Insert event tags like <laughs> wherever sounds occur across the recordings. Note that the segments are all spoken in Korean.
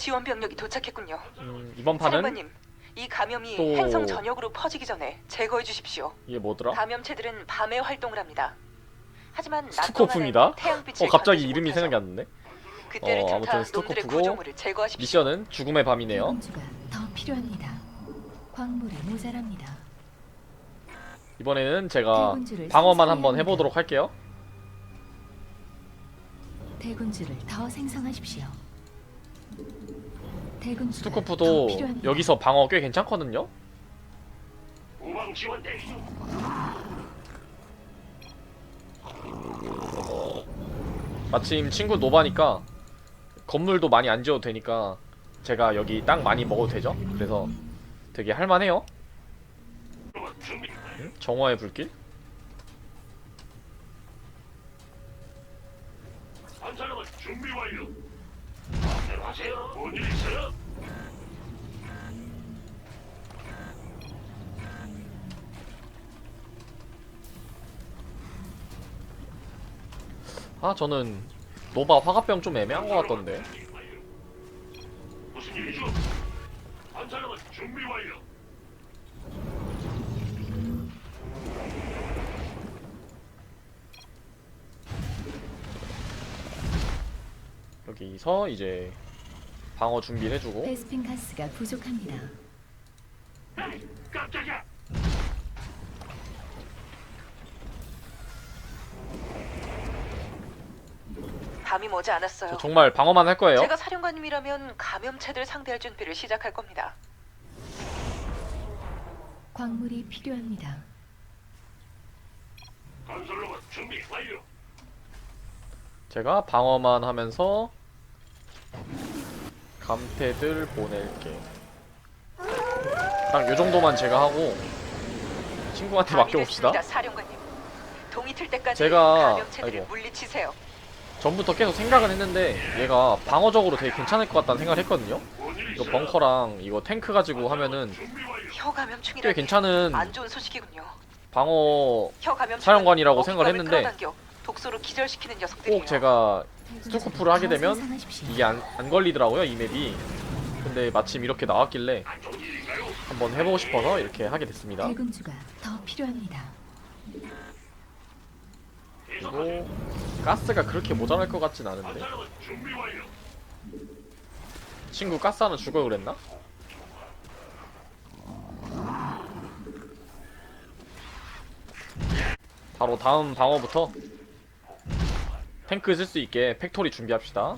지원 병력이 도착했군요. 음, 이번 판은 사령관님, 이 감염이 또- 행성 전역으로 퍼지기 전에 제거해 주십시오. 이게 뭐더라? 감염체들은 밤에 활동을 합니다. 하지만 낮 스투코프입니다. 동안은 태양빛을 어 갑자기 견디지 이름이 못하죠. 생각이 안 나네. 그때를 어, 틈타 아무튼 놈들의 스투코프고 구조물을 제거하십시오. 미션은 죽음의 밤이네요. 더 필요합니다. 광물이 모자랍니다. 이번에는 제가 대군주를 방어만 생성해야 한번 합니다. 해보도록 할게요. 대군주를 더 생성하십시오. 스투코프도. 여기서 방어 꽤 괜찮거든요. 우방 지원 대기 중. 마침 친구 노바니까 건물도 많이 안 지어도 되니까 제가 여기 땅 많이 먹어도 되죠. 그래서 되게 할만해요. 응? 정화의 불길? 뭔 일 있어요? 아 저는 노바 화가병 좀 애매한 것 같던데. 무슨 일이죠? 안살로봇 준비 완료. 여기서 이제 방어 준비를 해주고 베스핀 가스가 부족합니다. 에이, 깜짝이야. 밤이 머지 않았어요. 저 정말 방어만 할 거예요. 제가 사령관님이라면 감염체들 상대할 준비를 시작할 겁니다. 광물이 필요합니다. 건설로봇 준비 완료. 제가 방어만 하면서 감태들 보낼게. 딱 요 정도만 제가 하고 친구한테 맡겨봅시다. 됐습니다, 사령관님. 동이 틀 때까지 제가- 감염체들을 아이고. 물리치세요. 전부터 계속 생각은 했는데 얘가 방어적으로 되게 괜찮을 것 같다는 생각을 했거든요. 이거? 벙커랑 이거 탱크 가지고 하면은. 혀꽤 괜찮은 안 좋은 소식이군요. 방어 혀 사령관이라고 생각을 했는데 독소로 기절시키는 녀석들이에요. 꼭 제가 대군주를 스토커프를 하게 더 되면. 이게 안, 안 걸리더라고요 이 맵이. 근데 마침 이렇게 나왔길래? 한번 해보고 싶어서 이렇게 하게 됐습니다. 대군주가 더 필요합니다. 그리고 가스가 그렇게 모자랄 것 같진 않은데. 친구 가스 하나 주고 그랬나? 바로 다음 방어부터 탱크 쓸 수 있게 팩토리 준비합시다.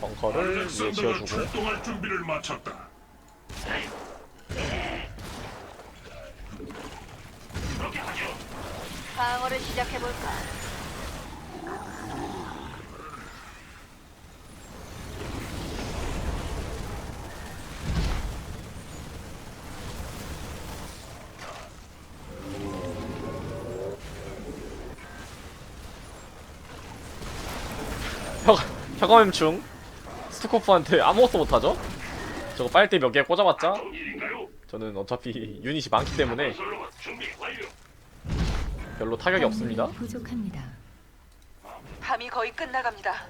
벙커를 지어주고 출동할 준비를 마쳤다. 방어를 시작해 볼까? 혀가, 혀감염충 스투코프한테 아무것도 못하죠? 저거 빨대 몇 개 꽂아봤자? 저는 어차피 유닛이 많기 때문에. 별로 타격이 없습니다. 부족합니다. 밤이 거의 끝나갑니다.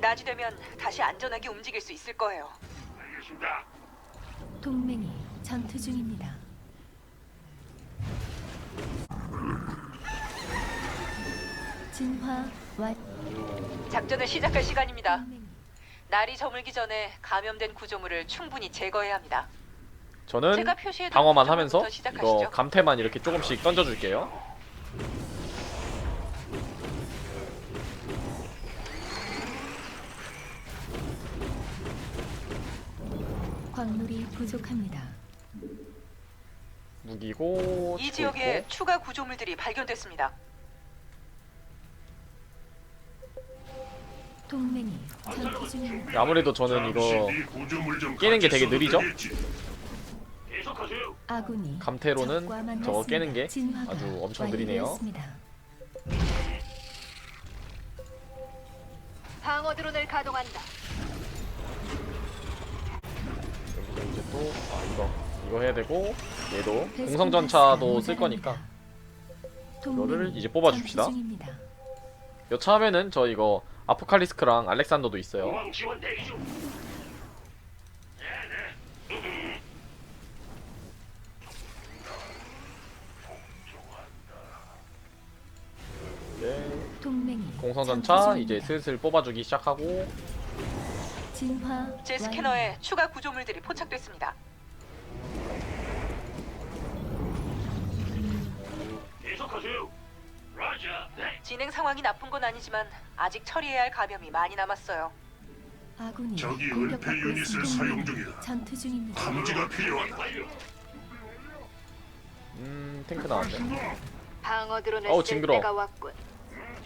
낮이 되면 다시 안전하게 움직일 수 있을 거예요. 알겠습니다. 동맹이 전투 중입니다. 진화 완. 작전을 시작할 시간입니다. 날이 저물기 전에 감염된 구조물을 충분히 제거해야 합니다. 저는 제가 표시해 방어만 하면서 이거 시작하시죠. 감태만 이렇게 조금씩 던져줄게요. 광물이 부족합니다. 무기고 이 지역에. 추가 구조물들이 발견됐습니다. 동맹이 전투 중입니다. 아무래도 저는 이거 깨는 게 되게 느리죠? 아군이 감태로는 적과 저거 만났습니다. 깨는 게 진화가 아주 엄청 느리네요. 완료되었습니다. 방어 드론을 가동한다. 이것도 아 이거 이거 해야 되고 얘도 베스킨 공성 전차도 가스가 쓸 거니까. 동맹이 이거를 이제 뽑아줍시다. 전투 중입니다. 여차하면은 저 이거 아포칼리스크랑 알렉산더도 있어요. 공항 지원 대기 중. 네. 동맹이 공성전차 이제 중입니다. 슬슬 뽑아주기 시작하고 진화 제. 스캐너에 추가 구조물들이 포착됐습니다. 계속하세요. 네. 진행 상황이 나쁜 건 아니지만 아직 처리해야 할 감염이 많이 남았어요. 아군이 적이 공격받고 은폐 유닛을 있습니다. 사용 중이다. 전투 중입니다. 탐지가 필요하다. 음 탱크 나왔네. 방어 드론을 어우, 쓸 징그러. 때가 왔군.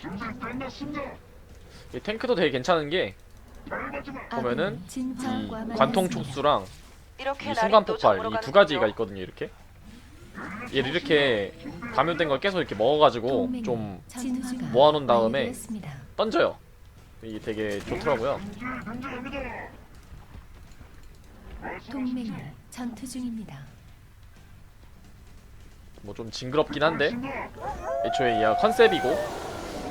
준비 끝났습니다. 이 탱크도 되게 괜찮은 게 보면은 아군이 이 관통. 촉수랑 이렇게 이 날이 순간 또 폭발 저물어 이 두 가는군요. 가지가 있거든요 이렇게 얘를 이렇게 감염된 걸 계속 이렇게 먹어가지고 좀 모아놓은 다음에. 던져요 이게 되게 좋더라고요 동맹이 전투 중입니다. 뭐 좀 징그럽긴 한데 애초에 얘가 컨셉이고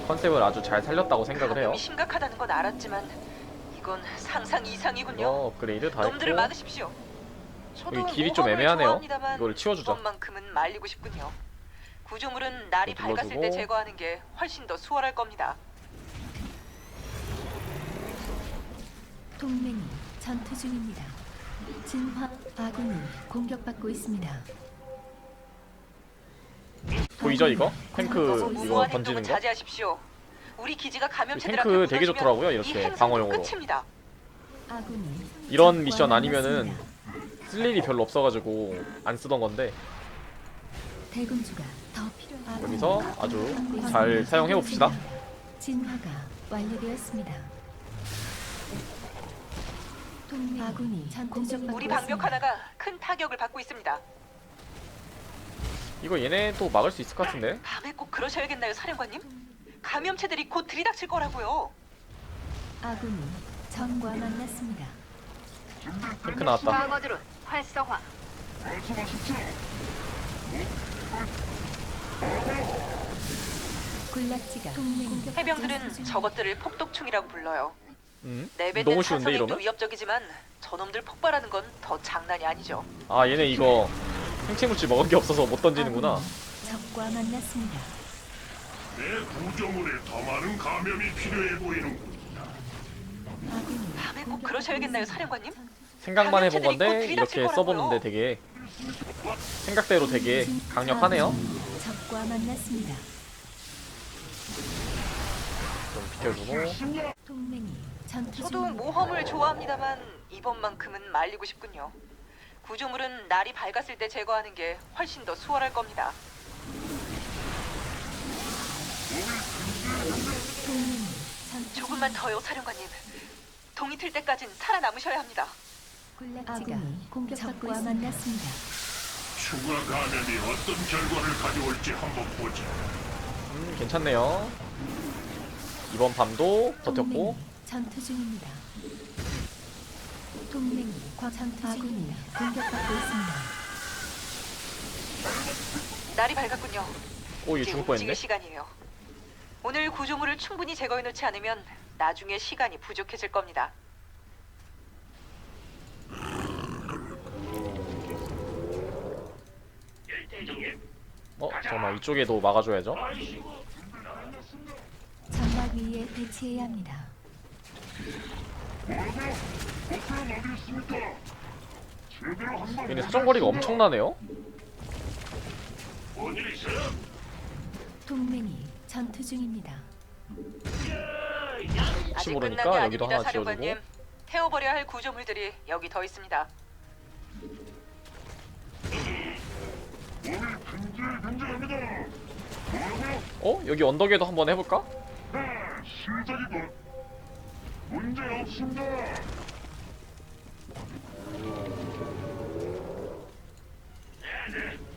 컨셉을 아주 잘 살렸다고 생각을 해요 심각하다는 건 알았지만 이건 상상 이상이군요. 이거 업그레이드 다 놈들을 했고 막으십시오. 여기 길이 좀 모험을 애매하네요 이거를 치워주자 이번만큼은 말리고 싶군요. 구조물은 날이 이거 밝았을 때 눌러주고. 제거하는 게 훨씬 더 수월할 겁니다. 동맹이 전투 중입니다. 진화 아군이 공격받고 있습니다. 보이죠 이거? 탱크 너무 이거 던지는 행동은 거 자제하십시오. 우리 기지가 이 감염체들한테 탱크 되게 좋더라고요 이 이렇게 행성도 방어용으로 끝입니다. 아군이 이런 미션 아니면은. 쓸 일이 별로 없어가지고 안 쓰던 건데 대군주가 더 필요한 여기서 아주 잘 사용해 봅시다. 진화가 완료되었습니다. 동맹 아군이 공격받고 우리 방벽 있습니다. 하나가 큰 타격을 받고 있습니다. 이거 얘네 또 막을 수 있을 것 같은데 밤에 꼭 그러셔야겠나요, 사령관님? 감염체들이 곧 들이닥칠 거라고요. 아군이 적과 만났습니다. 탱크 나왔다 방어 드론 활성화. 군락지가 동맹 해병들은 저것들을 폭독충이라고 불러요. 음? 내뱉는 너무 쉬운데 이러면? 위협적이지만 저놈들 폭발하는 건 더 장난이 아니죠. 아 얘네 이거 생체물질 먹은 게 없어서 못 던지는구나 적과 만났습니다. 내 구조물에 더 많은 감염이 필요해 보이는군. 아군이 밤에 꼭 그러셔야겠나요, 사령관님? 생각만 해본 건데 이렇게 써보는데. 되게 생각대로 되게 강력하네요 적과 만났습니다. 좀 비켜주고 동맹이 저도. 모험을 좋아합니다만 이번만큼은 말리고 싶군요. 구조물은 날이 밝았을 때 제거하는 게 훨씬 더 수월할 겁니다. 조금만 더요, 사령관님. 동이 틀 때까진 살아남으셔야 합니다. 군락지가 공격받고 만났습니다. 추가 감염이 어떤 결과를 가져올지 한번 보자. 음 괜찮네요 이번 밤도 버텼고 동맹이 전투 중입니다. 동맹이 전투 아군이 공격받고 있습니다. 날이 밝았군요. 오 이게 이제 죽을 뻔했네 시간이에요. 오늘 구조물을 충분히 제거해 놓지 않으면 나중에 시간이 부족해질 겁니다. 잠깐만 이쪽에도 막아줘야죠. 장막 위에 배치해야 합니다. 얘네 사정거리가 엄청나네요? 동맹이 전투 중입니다. 혹시 아직 모르니까 여기도 하나 사령관님. 지어주고 태워버려야 할 구조물들이 여기 더 있습니다. 어? 여기 언덕에도 한번 해볼까? 시작이군. 문제 없습니다.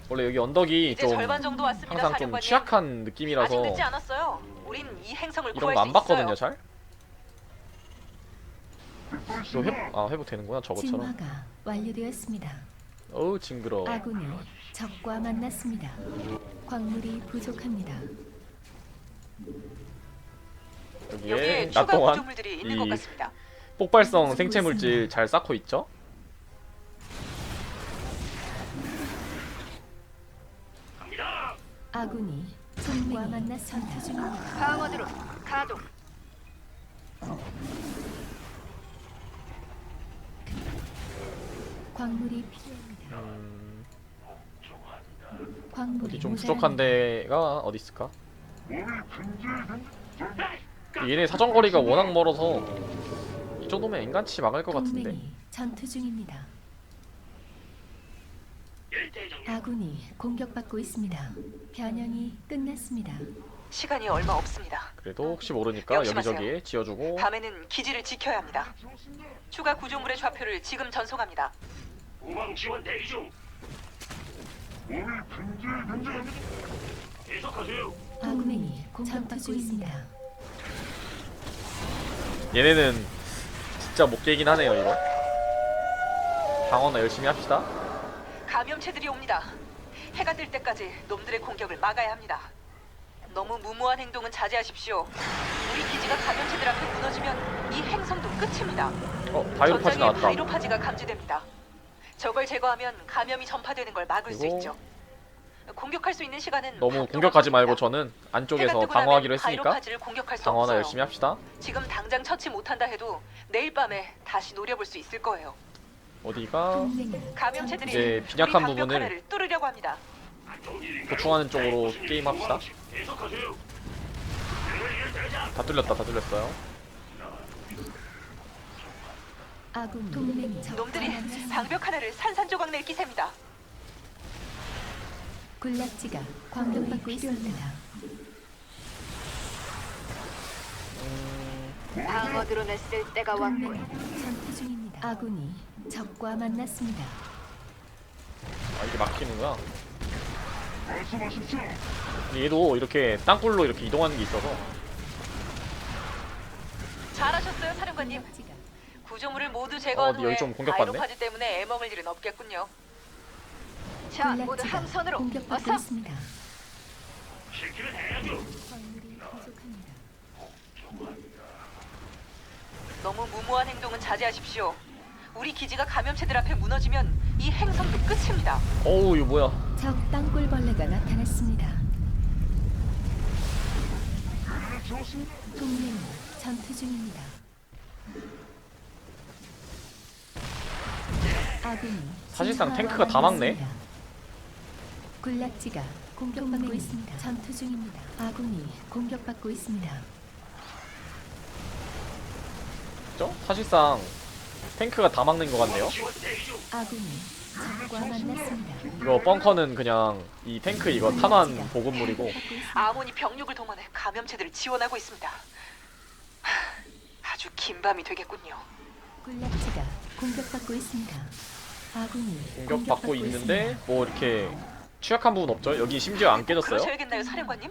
원래 여기 언덕이 이제 좀 절반 정도 왔습니다, 항상 좀 사령관님. 취약한 아직 느낌이라서 늦지 않았어요. 우린 이 행성을 이런 구할 거 수 안 봤거든요 있어요. 잘 이거 회복 아 회복 되는구나 저것처럼. 진화가 완료되었습니다. 어우 징그러. 아군이 적과 만났습니다. 광물이 부족합니다. 여기에 여기에 낮 추가 동안 구조물들이 있는 것 이 같습니다. 폭발성 생체 물질 잘 쌓고 있죠. 갑니다. 아군이 적과 만나 전투 중입니다. 방어드론 가동. 광물이 필요합니다. 음, 광물이 어디 좀. 부족한 데가 어디 있을까? 근질근질. 얘네 사정거리가 워낙 멀어서 이 정도면 인간치 막을 것 같은데. 동맹이 전투 중입니다. 아군이 공격받고 있습니다. 변형이 끝났습니다. 시간이 얼마 없습니다. 그래도 혹시 모르니까 명심하세요. 여기저기 지어주고 밤에는 기지를 지켜야 합니다. 추가 구조물의 좌표를 지금 전송합니다. 우방 지원 대기 중. 몸이 근질근질. 계속하세요. 아군이 공격받고 있습니다. 얘네는 진짜 못 깨긴 하네요 이거. 방어나 열심히 합시다. 감염체들이 옵니다. 해가 뜰 때까지 놈들의 공격을 막아야 합니다. 너무 무모한 행동은 자제하십시오. 우리 기지가 감염체들 앞에 무너지면 이 행성도 끝입니다. 어 바이오파지 전장에 나왔다. 바이로파지가 감지됩니다. 저걸 제거하면 감염이 전파되는 걸 막을 수 그리고 있죠. 공격할 수 있는 시간은 너무 밤 공격하지 말고. 저는 해가 안쪽에서 뜨고 방어하기로 나면 했으니까 바이로파지를 공격할 수 방어나 없어요. 열심히 합시다. 지금 당장 처치 못한다 해도 내일 밤에 다시 노려볼 수 있을 거예요. 어디가 감염체들이 이제 빈약한 방벽 부분을 하나를 뚫으려고 합니다. 보충하는 쪽으로 게임 합시다. 계속하세요. 다 뚫렸다, 다 뚫렸어요. 아군 동맹이 놈들이. 방벽 하나를 산산조각 낼 기세입니다. 군락지가 공격받고 있습니다. 방어 드론을 쓸 때가 왔군. 동맹이 전투 중입니다. 아군이 적과 만났습니다. 아 이게 막히는구나. 말씀하십시오. 얘도 이렇게 땅굴로 이렇게 이동하는 게 있어서 잘하셨어요, 사령관님. 군락지가 구조물을 모두 제거한 어, 여기 후에 좀 공격받네? 바이로파즈 때문에 애먹을 일은 없겠군요. 자, 모두 군락지가 함선으로. 공격받고 어서. 있습니다. 시키면 해야죠. 광물이 부족합니다. 너무 무모한 행동은 자제하십시오. 우리 기지가 감염체들 앞에 무너지면 이 행성도 끝입니다. 어우 이거 뭐야? 적 땅굴벌레가 나타났습니다. 동맹이 전투 중입니다. 사실상 탱크가 다 막네. 군락지가 공격받고 있습니다. 전투 중입니다. 아군이 공격받고 있습니다. 죠 사실상 탱크가 다 막는 것 같네요. 아군이 적과 만났습니다. 이거 벙커는 그냥 이 탱크 이거 탄환 보급물이고. 아몬이 병력을 동원해 감염체들을 지원하고 있습니다. 하, 아주 긴 밤이 되겠군요. 군락지가 공격받고 있습니다. 공격받고 있는데 뭐 이렇게 취약한 부분 없죠? 여기 심지어 안 깨졌어요? 그러셔야겠나요, 사령관님?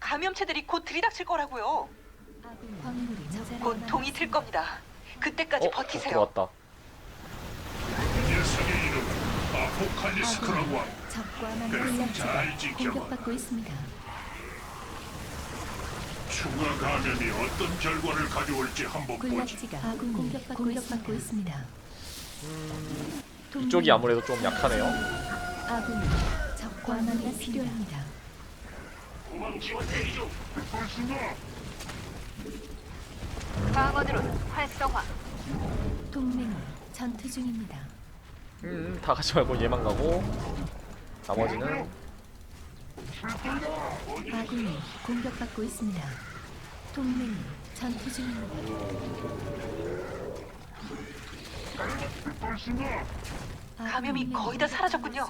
감염체들이 곧 들이닥칠 거라고요. 아군 곧 동이 틀 겁니다. 그때까지 어? 버티세요. 들어왔다. 녀석의 이름 아포칼리스크라고. 적과 잘. 지켜봐. 공격받고 있습니다. 추가 감염이 어떤 결과를 가져올지 한번 보지. 군락지가 아군이 공격받고, 있습니다. 이쪽이 아무래도 좀 약하네요. 아군이 적과 만나 필요합니다. 방어드론 활성화. 동맹이 전투 중입니다. 음, 다 가지 말고 얘만 가고 나머지는 아군이 공격받고 있습니다. 동맹이 전투 중입니다. 감염이 아군 거의 다 동맹이 사라졌군요.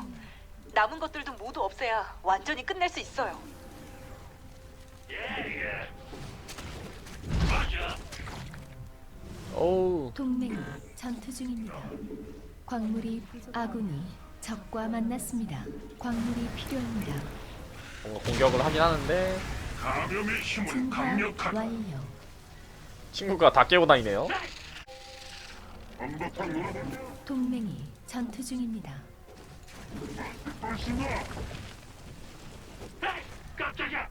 남은 것들도 모두 없애야 완전히 끝낼 수 있어요. 어우 동맹이 전투 중입니다. 광물이 아군이 적과 만났습니다. 광물이 필요합니다. 뭔가 공격을 하긴 하는데 감염의 힘은 진화 강력하다. 완료. 친구가 다 깨고 다니네요. 동맹이 전투 중입니다. 에이, 깜짝이야.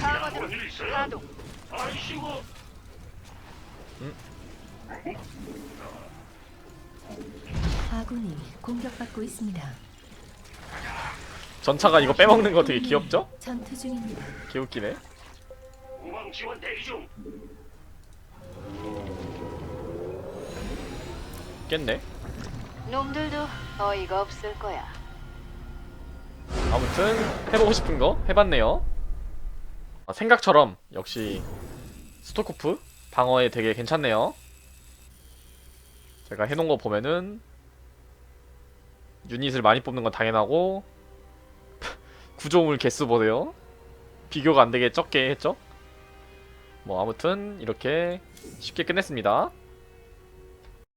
방어 뭔일 있어요? 드론 가동. 아이씨고. 아군이 공격받고 있습니다. 전차가 이거 빼먹는 거 되게 귀엽죠? 전투 중입니다. 개웃기네. 우방 지원 대기 중. 깼네. 놈들도 어이가 없을 거야. 아무튼 해보고 싶은 거 해봤네요. 아, 생각처럼 역시 스토코프 방어에 되게 괜찮네요. 제가 해놓은 거 보면은 유닛을 많이 뽑는 건 당연하고 <laughs> 구조물 개수 보세요. 비교가 안 되게 적게 했죠? 뭐 아무튼 이렇게 쉽게 끝냈습니다.